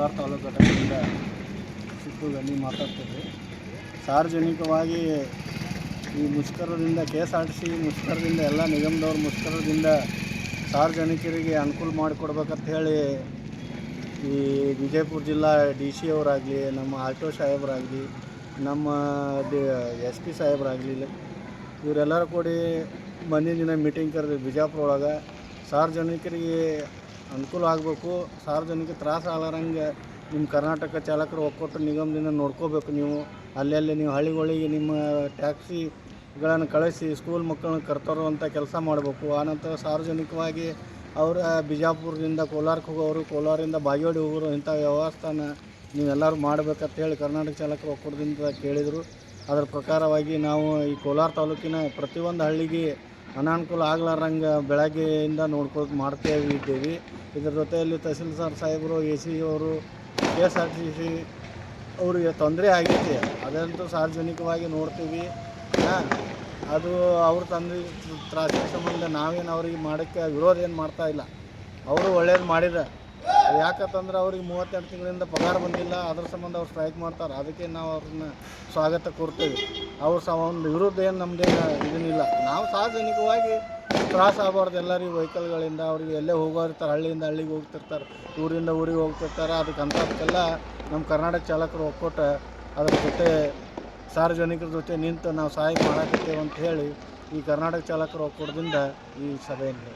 ಕೋಲಾರ ತಾಲೂಕು ಘಟಕದಿಂದ ಸಿದ್ದು ಮಾತಾಡ್ತಿದ್ವಿ. ಸಾರ್ವಜನಿಕವಾಗಿ ಈ ಮುಷ್ಕರದಿಂದ K S R T C ಮುಷ್ಕರದಿಂದ, ಎಲ್ಲ ನಿಗಮದವ್ರ ಮುಷ್ಕರದಿಂದ ಸಾರ್ವಜನಿಕರಿಗೆ ಅನುಕೂಲ ಮಾಡಿಕೊಡ್ಬೇಕಂತ ಹೇಳಿ ಈ ವಿಜಯಪುರ ಜಿಲ್ಲಾ ಡಿ ಸಿ ಅವರಾಗಲಿ, ನಮ್ಮ ಆಟೋ ಸಾಹೇಬರಾಗಲಿ, ನಮ್ಮ ಡಿ, ಎಸ್ ಪಿ ಸಾಹೇಬರಾಗಲಿ, ಇವರೆಲ್ಲರೂ ಕೂಡಿ ಮುಂದಿನ ದಿನ ಮೀಟಿಂಗ್ ಕರೆದು ಬಿಜಾಪುರ ಒಳಗೆ ಸಾರ್ವಜನಿಕರಿಗೆ ಅನುಕೂಲ ಆಗಬೇಕು. ಸಾರ್ವಜನಿಕ ತ್ರಾಸ ಆಗಲಾರಂಗೆ ನಿಮ್ಮ ಕರ್ನಾಟಕ ಚಾಲಕರು ಒಕ್ಕೂಟ ನಿಗಮದಿಂದ ನೋಡ್ಕೋಬೇಕು ನೀವು. ಅಲ್ಲಲ್ಲಿ ನೀವು ಹಳ್ಳಿಗಳಿಗೆ ನಿಮ್ಮ ಟ್ಯಾಕ್ಸಿಗಳನ್ನು ಕಳಿಸಿ ಸ್ಕೂಲ್ ಮಕ್ಕಳನ್ನ ಕರ್ತರುವಂಥ ಕೆಲಸ ಮಾಡಬೇಕು. ಆನಂತರ ಸಾರ್ವಜನಿಕವಾಗಿ ಅವರ ಬಿಜಾಪುರದಿಂದ ಕೋಲಾರಕ್ಕೆ ಹೋಗೋರು, ಕೋಲಾರದಿಂದ ಬಾಗೇವಾಡಿ ಹೋಗೋರು ಇಂಥ ವ್ಯವಸ್ಥೆನ ನೀವೆಲ್ಲರೂ ಮಾಡಬೇಕಂತ ಹೇಳಿ ಕರ್ನಾಟಕ ಚಾಲಕರು ಒಕ್ಕೂಟದಿಂದ ಕೇಳಿದರು. ಅದರ ಪ್ರಕಾರವಾಗಿ ನಾವು ಈ ಕೋಲಾರ ತಾಲೂಕಿನ ಪ್ರತಿಯೊಂದು ಹಳ್ಳಿಗೆ ಅನಾನುಕೂಲ ಆಗ್ಲಾರಂಗೆ ಬೆಳಗ್ಗೆಯಿಂದ ನೋಡ್ಕೊಂಡು ಮಾಡ್ತೇವೆ ಇದ್ದೇವೆ. ಇದ್ರ ಜೊತೆಯಲ್ಲಿ ತಹಸೀಲ್ದಾರ್ ಸಾಹೇಬರು, ಎ ಸಿ ಅವರು K S R T C ಅವರಿಗೆ ತೊಂದರೆ ಆಗೈತಿ. ಅದಂತೂ ಸಾರ್ವಜನಿಕವಾಗಿ ನೋಡ್ತೀವಿ. ಹಾಂ, ಅದು ಅವ್ರ ತಂದೆ ತ್ರಾಸಿನ ಸಂಬಂಧ ನಾವೇನು ಅವ್ರಿಗೆ ಮಾಡೋಕ್ಕೆ ವಿರೋಧ ಏನು ಮಾಡ್ತಾ ಇಲ್ಲ. ಅವರು ಒಳ್ಳೇದು ಮಾಡಿದ. ಯಾಕಂತಂದ್ರೆ ಅವ್ರಿಗೆ ಮೂವತ್ತೆರಡು ತಿಂಗಳಿಂದ ಪಗಾರ ಬಂದಿಲ್ಲ, ಅದ್ರ ಸಂಬಂಧ ಅವ್ರು ಸ್ಟ್ರೈಕ್ ಮಾಡ್ತಾರೆ. ಅದಕ್ಕೆ ನಾವು ಅವ್ರನ್ನ ಸ್ವಾಗತ ಕೊಡ್ತೇವೆ ಅವ್ರ ಸಹ ಒಂದು ವಿರುದ್ಧ ಏನು ನಮ್ಮದೇನು ಇದನ್ನಿಲ್ಲ ನಾವು ಸಾರ್ವಜನಿಕವಾಗಿ ತ್ರಾಸ ಆಗಬಾರ್ದು ಎಲ್ಲರಿಗೂ ವೆಹಿಕಲ್ಗಳಿಂದ. ಅವ್ರಿಗೆ ಎಲ್ಲೇ ಹೋಗೋರ್ತಾರೆ ಹಳ್ಳಿಯಿಂದ ಹಳ್ಳಿಗೆ ಹೋಗ್ತಿರ್ತಾರೆ, ಊರಿಂದ ಊರಿಗೆ ಹೋಗ್ತಿರ್ತಾರೆ. ಅದಕ್ಕೆ ಅಂಥದಕ್ಕೆಲ್ಲ ನಮ್ಮ ಕರ್ನಾಟಕ ಚಾಲಕರು ಒಕ್ಕೂಟ ಅದ್ರ ಜೊತೆ ಸಾರ್ವಜನಿಕರ ಜೊತೆ ನಿಂತು ನಾವು ಸಹಾಯ ಮಾಡಕತ್ತೇವೆ ಅಂತ ಹೇಳಿ ಈ ಕರ್ನಾಟಕ ಚಾಲಕರು ಒಕ್ಕೂಟದಿಂದ ಈ ಸಭೆಯನ್ನು